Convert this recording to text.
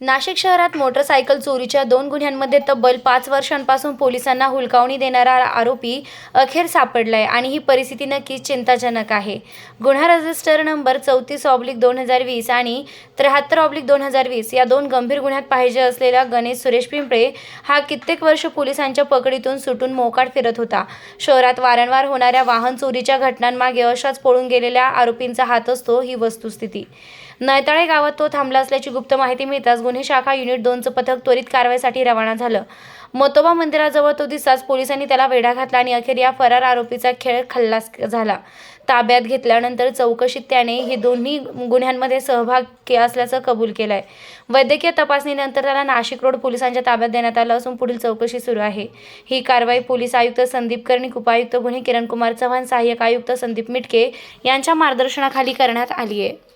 नाशिक शहरात मोटरसायकल चोरीच्या दोन गुन्ह्यांमध्ये तब्बल पाच वर्षांपासून पोलिसांना हुलकावणी देणारा आरोपी अखेर सापडलाय आणि ही परिस्थिती नक्कीच चिंताजनक आहे. गुन्हा रजिस्टर नंबर चौतीस ऑब्लिक दोन हजार वीस आणि त्र्याहत्तर ऑब्लिक दोन हजार वीस या दोन गंभीर गुन्ह्यात पाहिजे असलेला गणेश सुरेश पिंपळे हा कित्येक वर्ष पोलिसांच्या पकडीतून सुटून मोकाट फिरत होता. शहरात वारंवार होणाऱ्या वाहन चोरीच्या घटनांमागे अशाच पळून गेलेल्या आरोपींचा हात असतो ही वस्तुस्थिती. नयताळे गावात तो थांबला असल्याची गुप्त माहिती मिळताच गुन्हे शाखा युनिट दोनचं पथक त्वरित कारवाईसाठी रवाना झालं. मतोबा मंदिराजवळ तो दिसताच पोलिसांनी त्याला वेढा घातला आणि अखेर या फरार आरोपीचा खेळ खल्लास झाला. ताब्यात घेतल्यानंतर चौकशीत त्याने हे दोन्ही गुन्ह्यांमध्ये सहभाग के असल्याचं कबूल केलं आहे वैद्यकीय तपासणीनंतर त्याला नाशिक रोड पोलिसांच्या ताब्यात देण्यात आलं असून पुढील चौकशी सुरू आहे. ही कारवाई पोलीस आयुक्त संदीप कर्णिक उपायुक्त गुन्हे किरण कुमार चव्हाण सहाय्यक आयुक्त संदीप मिटके यांच्या मार्गदर्शनाखाली करण्यात आली आहे